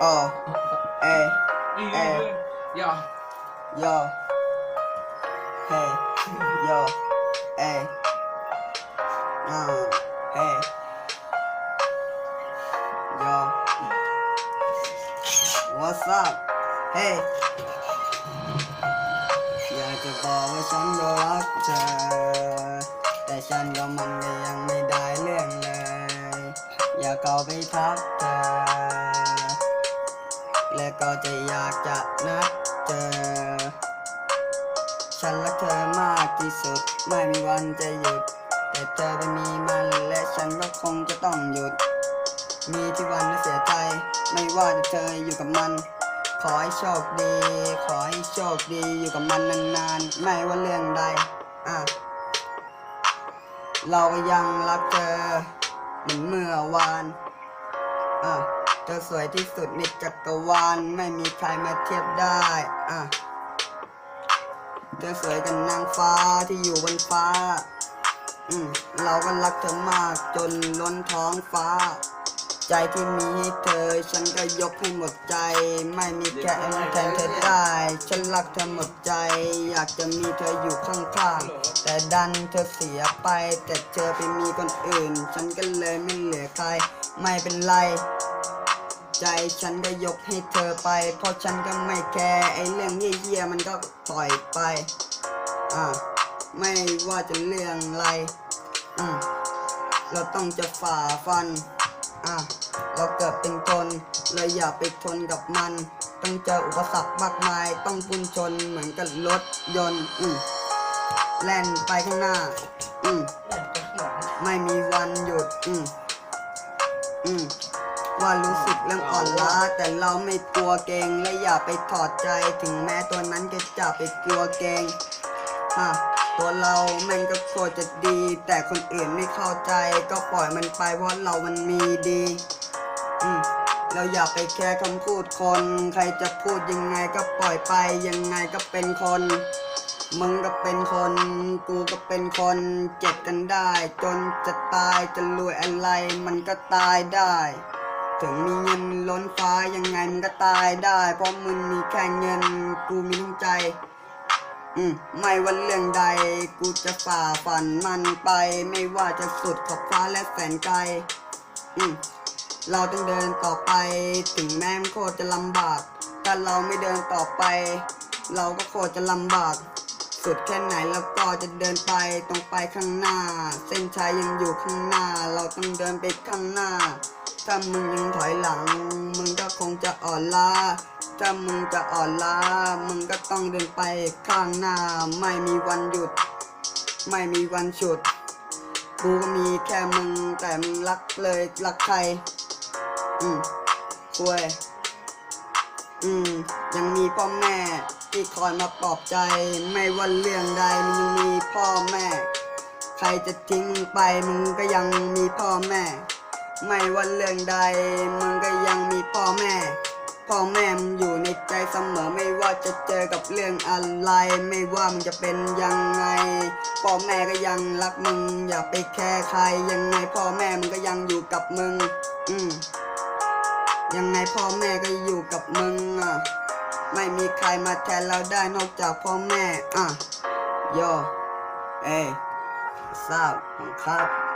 โอเอนี่เอ่นี่อนี่อย่าโยเฮโยเออ่าเฮโย What's up เฮ้อยากจะบอกว่าฉันก็รักเธอแต่ฉันก็มันก็ยังไม่ได้เรื่องเลย อยากเข้าไปทักเธอ และก็จะอยากจะนัดเจอ ฉันรักเธอมากที่สุด ไม่มีวันจะหยุด แต่เธอไปมีมันและฉันก็คงจะต้องหยุด มีที่วันและเสียใจ ไม่ว่าจะเธออยู่กับมัน ขอให้โชคดี ขอให้โชคดีอยู่กับมันนานๆ ไม่ว่าเรื่องใด อะ เราก็ยังรักเธอเหมือนเมื่อวาน อะ ธอสวยที่สุดในจักรวาลไม่มีใครมาเทียบได้อะเธอสวยกันนางฟ้าที่อยู่บนฟ้า อืมเราก็รักเธอมากจนล้นท้องฟ้า ใจที่มีให้เธอ ฉันก็ยกให้หมดใจ ไม่มีแค่แทนเธอได้ ฉันรักเธอหมดใจ อยากจะมีเธออยู่ข้างๆ แต่ดันเธอเสียไป แต่เธอไปมีคนอื่น ฉันก็เลยไม่เหลือใคร ไม่เป็นไร ใจฉันก็ยกให้เธอไป เพราะฉันก็ไม่แคร์ไอ้เรื่องเยี่ยๆมันก็ปล่อยไปอ่าไม่ว่าจะเรื่องอะไรอืมเราต้องจะฝ่าฟันอะเราเกิดเป็นคนเราอย่าไปทนกับมัน ต้องเจออุปสรรคมากมาย ต้องพุ่งชนเหมือนกับรถยนต์อืมแล่นไปข้างหน้า อืมไม่มีวันหยุด อืมอืม ว่ารู้สึกเรื่องอ่อนล้า แต่เราไม่กลัวเกงและอย่าไปถอดใจถึงแม้ตัวนั้นก็จะไปกลัวเกงฮะตัวเราแม่งก็โคตรจะดี แต่คนอื่นไม่เข้าใจ ก็ปล่อยมันไปเพราะเรามันมีดีอืมเราอย่าไปแคร์คำพูดคน ใครจะพูดยังไงก็ปล่อยไป ยังไงก็เป็นคน มึงก็เป็นคน กูก็เป็นคน เจ็บกันได้ จนจะตายจะรวยอะไร มันก็ตายได้ ถึงมีเงินล้นฟ้ายังไงมันก็ตายได้ เพราะมึงมีแค่เงิน กูมีทั้งใจ อืมไม่ว่าเรื่องใด กูจะฝ่าฝันมันไป ไม่ว่าจะสุดขอบฟ้าและแสนไกล อืมเราต้องเดินต่อไป ถึงแม้มโคตรจะลำบากถ้าเราไม่เดินต่อไป เราก็โคตรจะลำบาก สุดแค่ไหนแล้วก็จะเดินไปตรงไปข้างหน้า เส้นชัยยังอยู่ข้างหน้า เราต้องเดินไปข้างหน้า ถ้ามึงยังถอยหลัง มึงก็คงจะอ่อนล้าถ้ามึงจะอ่อนล้า มึงก็ต้องเดินไปข้างหน้า ไม่มีวันหยุด ไม่มีวันฉุด กูก็มีแค่มึงแต่มึงรักเลยรักใคร อืมคุยอืม ยังมีพ่อแม่ ที่คอยมาปลอบใจ ไม่ว่าเรื่องใดมึงยังมีพ่อแม่ ใครจะทิ้งมึงไปมึงก็ยังมีพ่อแม่ ไม่ว่าเรื่องใดมึงก็ยังมีพ่อแม่ พ่อแม่มึงอยู่ในใจเสมอไม่ว่าจะเจอกับเรื่องอะไร ไม่ว่ามึงจะเป็นยังไง พ่อแม่ก็ยังรักมึง อย่าไปแคร์ใครยังไงพ่อแม่มึงก็ยังอยู่กับมึง อืมยังไงพ่อแม่ก็อยู่กับมึงอะไม่มีใครมาแทนเราได้นอกจากพ่อแม่ อะโยเอ้ทราบครับ